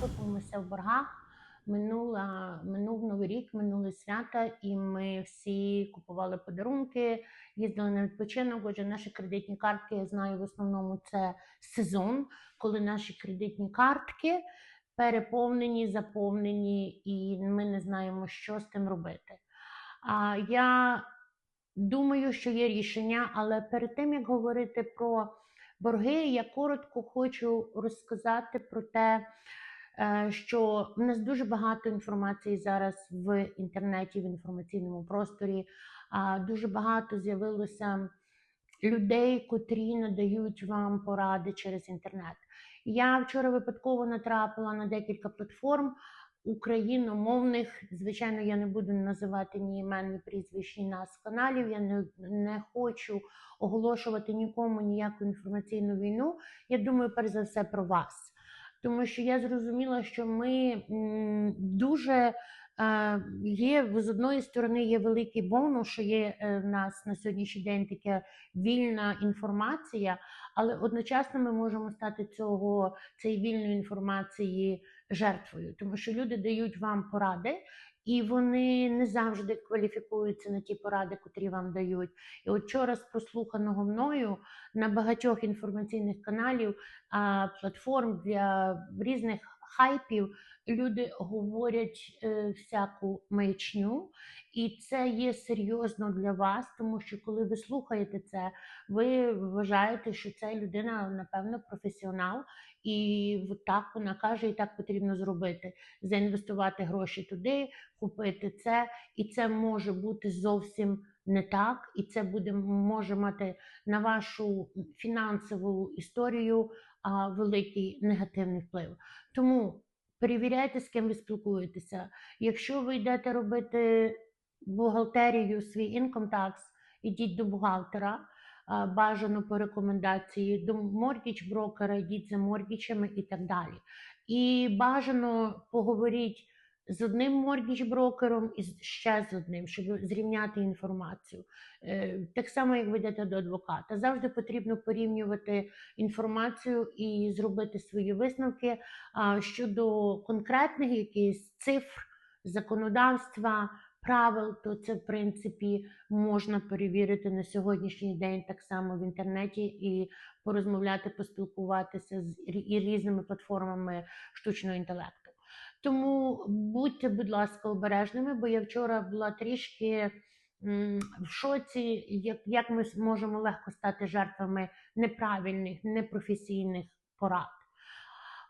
топимося в боргах. Минула, минув новий рік, минули свята, і ми всі купували подарунки, їздили на відпочинок. Отже, наші кредитні картки, я знаю, в основному це сезон, коли наші кредитні картки переповнені, заповнені, і ми не знаємо, що з тим робити. А я думаю, що є рішення, але перед тим як говорити про борги, я коротко хочу розказати про те, що в нас дуже багато інформації зараз в інтернеті, в інформаційному просторі. Дуже багато з'явилося людей, котрі надають вам поради через інтернет. Я вчора випадково натрапила на декілька платформ україномовних. Звичайно, я не буду називати ні імен, ні прізвищ, ні нас каналів. Я не, не хочу оголошувати нікому ніяку інформаційну війну. Я думаю, перш за все про вас. Тому що я зрозуміла, що ми дуже е, є з одної сторони є великий бонус, що є е, в нас на сьогоднішній день така вільна інформація, але одночасно ми можемо стати цього цієї вільної інформації жертвою, тому що люди дають вам поради. І вони не завжди кваліфікуються на ті поради, котрі вам дають. І от вчора з прослуханого мною на багатьох інформаційних каналів, платформ для різних хайпів люди говорять е, всяку маячню, і це є серйозно для вас, тому що коли ви слухаєте це, ви вважаєте, що ця людина, напевно, професіонал, і так вона каже, і так потрібно зробити: заінвестувати гроші туди, купити це, і це може бути зовсім не так, і це буде може мати на вашу фінансову історію а, великий негативний вплив. Тому перевіряйте, з ким ви спілкуєтеся. Якщо ви йдете робити бухгалтерію, свій tax, ідіть до бухгалтера. Бажано по рекомендації до моргіч брокера, йдіть за моргічами і так далі. І бажано поговоріть з одним моргіч брокером і ще з одним, щоб зрівняти інформацію. Е, Так само, як ви йдете до адвоката. Завжди потрібно порівнювати інформацію і зробити свої висновки щодо конкретних якихось цифр, законодавства, правил, то це в принципі можна перевірити на сьогоднішній день так само в інтернеті і порозмовляти, поспілкуватися з різними платформами штучного інтелекту. Тому будьте, будь ласка, обережними, бо я вчора була трішки в шоці, як, як ми можемо легко стати жертвами неправильних, непрофесійних порад.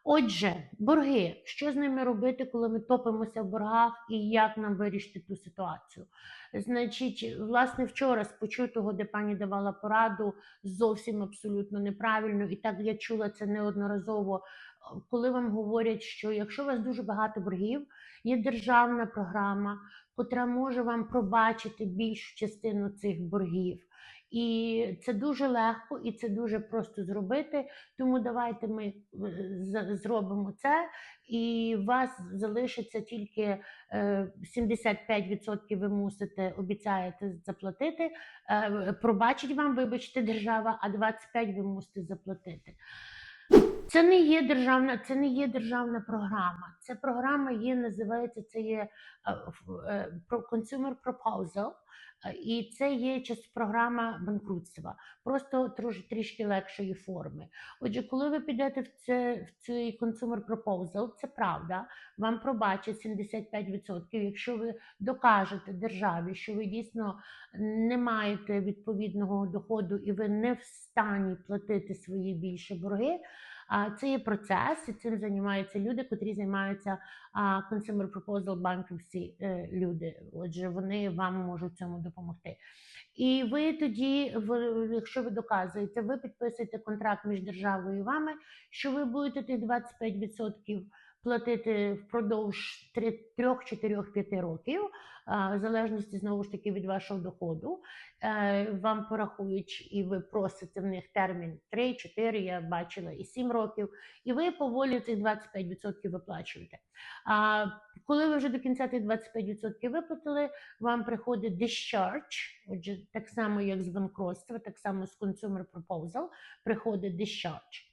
Отже, борги. Що з ними робити, коли ми топимося в боргах, і як нам вирішити ту ситуацію? Значить, власне, вчора з почутого, де пані давала пораду, зовсім абсолютно неправильно, і так я чула це неодноразово, коли вам говорять, що якщо у вас дуже багато боргів, є державна програма, котра може вам пробачити більшу частину цих боргів. І це дуже легко і це дуже просто зробити. Тому давайте ми е, зробимо це, і у вас залишиться тільки е, 75% ви мусите обіцяєте заплатити. Е, Пробачить вам, вибачте, держава, а 25% ви мусите заплатити. Це не є державна, це не є державна програма. Ця програма є, називається це є е, е, Consumer Proposal, е, і це є програма банкрутства, просто трош, трішки легшої форми. Отже, коли ви підете в це в цей Consumer Proposal, це правда, вам пробачать 75%, якщо ви докажете державі, що ви дійсно не маєте відповідного доходу і ви не в стані платити свої більші борги. Це є процес, і цим займаються люди, котрі займаються Consumer Proposal Bankruptcy е, люди. Отже, вони вам можуть цьому допомогти. І ви тоді, якщо ви доказуєте, ви підписуєте контракт між державою і вами, що ви будете тих 25% платити впродовж 3-4-5 років, в залежності знову ж таки від вашого доходу. Е, Вам порахують, і ви просите в них термін 3-4, я бачила, і 7 років, і ви поволі цих 25% виплачуєте. А коли ви вже до кінця тих 25% виплатили, вам приходить discharge, отже, так само як з банкротства, так само з consumer proposal, приходить discharge.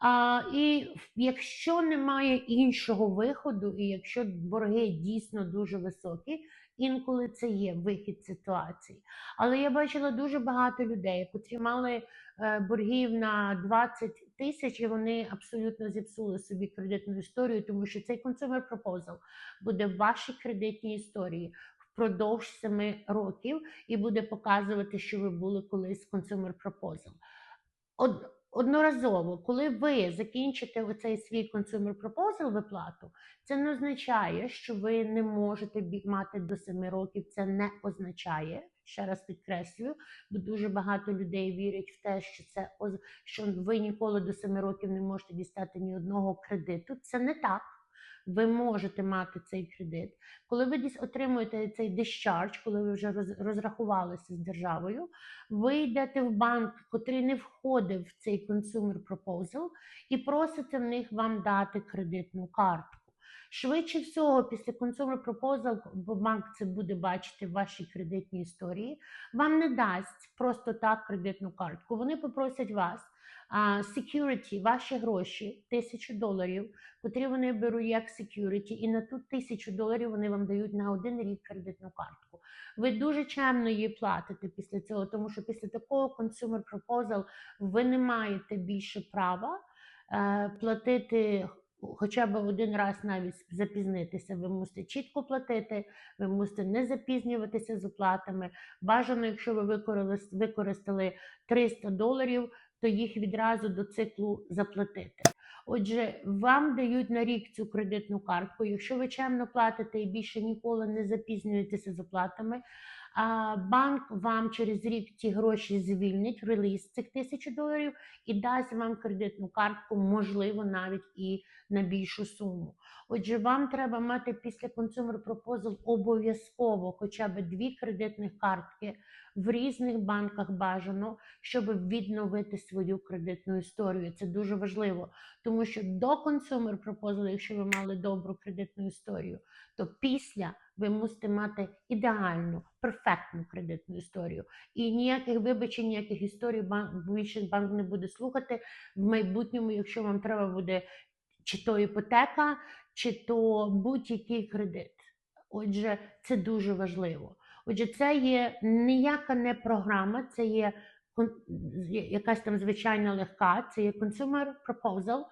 А, і якщо немає іншого виходу, і якщо борги дійсно дуже високі, інколи це є вихід ситуації. Але я бачила дуже багато людей, котрі мали е, боргів на 20 тисяч, і вони абсолютно зіпсули собі кредитну історію, тому що цей consumer proposal буде в вашій кредитній історії впродовж 7 років і буде показувати, що ви були колись proposal. Од, одноразово, коли ви закінчите цей свій consumer proposal виплату, це не означає, що ви не можете мати до 7 років. Це не означає, ще раз підкреслюю, бо дуже багато людей вірять в те, що це що ви ніколи до 7 років не можете дістати ні одного кредиту. Це не так. Ви можете мати цей кредит. Коли ви десь отримуєте цей discharge, коли ви вже роз- розрахувалися з державою, ви йдете в банк, котрий не входив в цей consumer proposal, і просите в них вам дати кредитну картку. Швидше всього, після consumer proposal, бо банк це буде бачити в вашій кредитній історії, вам не дасть просто так кредитну картку. Вони попросять вас security, ваші гроші, тисячу доларів, котрі вони беруть як security, і на ту тисячу доларів вони вам дають на один рік кредитну картку. Ви дуже чемно її платите після цього, тому що після такого consumer proposal ви не маєте більше права е, платити хоча б один раз навіть запізнитися. Ви мусите чітко платити, ви мусите не запізнюватися з оплатами. Бажано, якщо ви використали, використали 300 доларів, то їх відразу до циклу заплатити. Отже, вам дають на рік цю кредитну картку. Якщо ви чемно платите і більше ніколи не запізнюєтеся з оплатами, банк вам через рік ті гроші звільнить, реліз цих тисячу доларів і дасть вам кредитну картку, можливо, навіть і на більшу суму. Отже, вам треба мати після Consumer Proposal обов'язково хоча б дві кредитних картки в різних банках бажано, щоб відновити свою кредитну історію. Це дуже важливо, тому що до Consumer Proposal, якщо ви мали добру кредитну історію, то після ви мусите мати ідеальну, перфектну кредитну історію. І ніяких вибачень, ніяких історій банк більше банк не буде слухати в майбутньому, якщо вам треба буде чи то іпотека, чи то будь-який кредит. Отже, це дуже важливо. Отже, це є ніяка не програма, це є якась там звичайна легка, це є consumer proposal,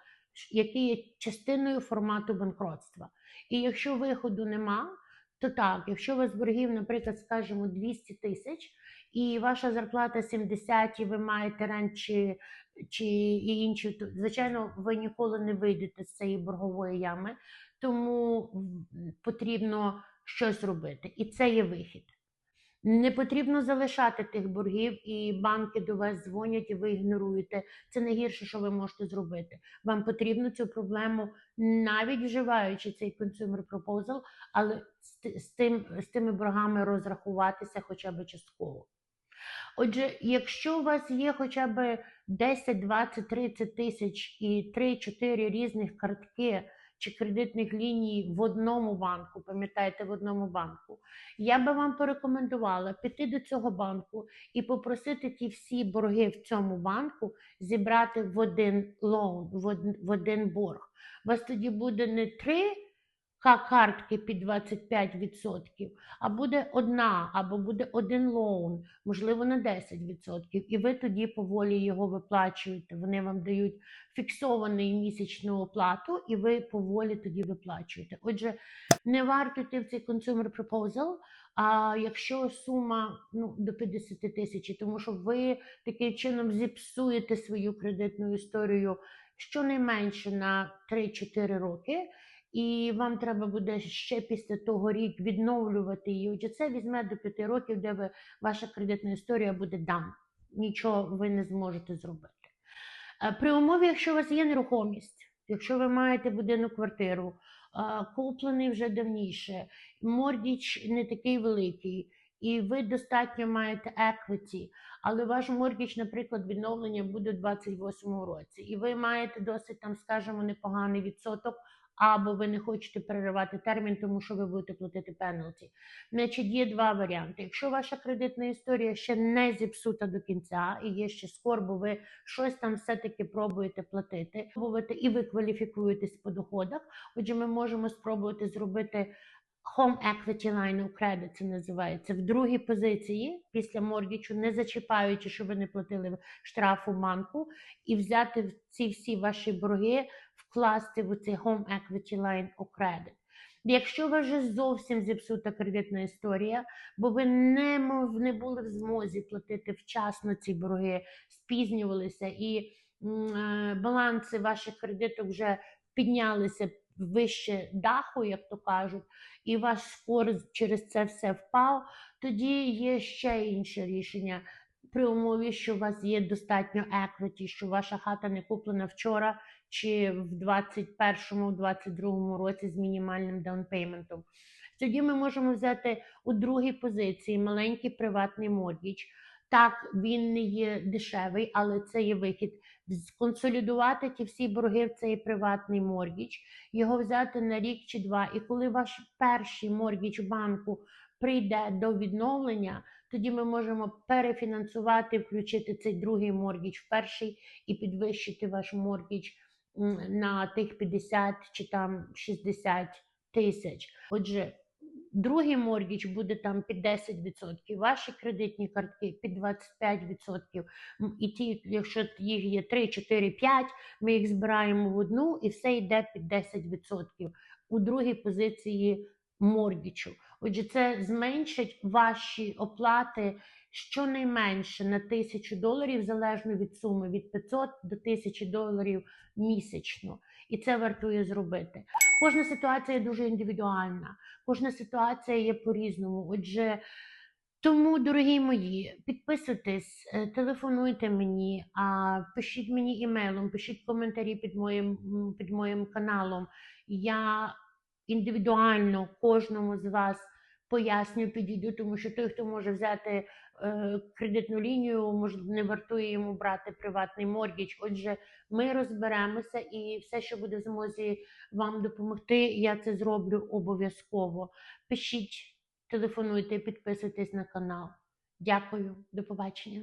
який є частиною формату банкротства. І якщо виходу нема, то так, якщо у вас боргів, наприклад, скажімо, 200 тисяч, і ваша зарплата 70, і ви маєте рент чи, чи і інші, то звичайно, ви ніколи не вийдете з цієї боргової ями, тому потрібно щось робити. І це є вихід. Не потрібно залишати тих боргів, і банки до вас дзвонять, і ви ігноруєте. Це найгірше, що ви можете зробити. Вам потрібно цю проблему, навіть вживаючи цей consumer proposal, але з, тим, з тими боргами розрахуватися хоча б частково. Отже, якщо у вас є хоча б 10, 20, 30 тисяч і 3-4 різних картки чи кредитних ліній в одному банку, пам'ятаєте, в одному банку, я би вам порекомендувала піти до цього банку і попросити ті всі борги в цьому банку зібрати в один лоун, в один, борг. У вас тоді буде не три ка- картки під 25%, а буде одна або буде один лоун, можливо, на 10%. І ви тоді поволі його виплачуєте. Вони вам дають фіксований місячну оплату, і ви поволі тоді виплачуєте. Отже, не варто йти в цей consumer proposal, а якщо сума ну, до 50 тисяч, тому що ви таким чином зіпсуєте свою кредитну історію щонайменше на 3-4 роки. І вам треба буде ще після того рік відновлювати її. Отже, це візьме до 5 років, де ви, ваша кредитна історія буде дан. Нічого ви не зможете зробити. Е, При умові, якщо у вас є нерухомість, якщо ви маєте будинок квартиру, е, куплений вже давніше, мордіч не такий великий, і ви достатньо маєте еквіті, але ваш мордіч, наприклад, відновлення буде у 28 році, і ви маєте досить там, скажімо, непоганий відсоток, або ви не хочете переривати термін, тому що ви будете платити пеналті. Значить, є два варіанти. Якщо ваша кредитна історія ще не зіпсута до кінця і є ще скор, бо ви щось там все-таки пробуєте платити, і ви кваліфікуєтесь по доходах. Отже, ми можемо спробувати зробити Home Equity Line of Credit, це називається в другій позиції після моргічу, не зачіпаючи, щоб ви не платили штрафу банку, і взяти ці всі ваші борги, вкласти в цей Home Equity Line of Credit. Якщо вас вже зовсім зіпсута кредитна історія, бо ви не, не були в змозі платити вчасно ці борги, спізнювалися, і е, баланси ваших кредиток вже піднялися вище даху, як то кажуть, і ваш скор через це все впав, тоді є ще інше рішення. При умові, що у вас є достатньо equity, що ваша хата не куплена вчора чи в 21-му, 22-му році з мінімальним даунпейментом. Тоді ми можемо взяти у другій позиції маленький приватний моргідж. Так, він не є дешевий, але це є вихід. Консолідувати ті всі борги в цей приватний моргідж, його взяти на рік чи два. І коли ваш перший моргідж банку прийде до відновлення, тоді ми можемо перефінансувати, включити цей другий моргідж в перший і підвищити ваш моргідж м, на тих 50 чи там 60 тисяч. Отже, другий моргідж буде там під 10%, ваші кредитні картки під 25%. І ті, якщо їх є 3, 4, 5, ми їх збираємо в одну і все йде під 10% у другій позиції моргічу. Отже, це зменшить ваші оплати щонайменше на 1000 доларів, залежно від суми, від 500 до 1000 доларів місячно. І це вартує зробити. Кожна ситуація дуже індивідуальна, кожна ситуація є по-різному. Отже, тому, дорогі мої, підписуйтесь, е, телефонуйте мені, пишіть мені імейлом, пишіть коментарі під моїм, під моїм каналом. Я індивідуально кожному з вас поясню, підійду, тому що той, хто може взяти е, кредитну лінію, може не вартує йому брати приватний моргідж. Отже, ми розберемося і все, що буде в змозі вам допомогти, я це зроблю обов'язково. Пишіть, телефонуйте, підписуйтесь на канал. Дякую, до побачення.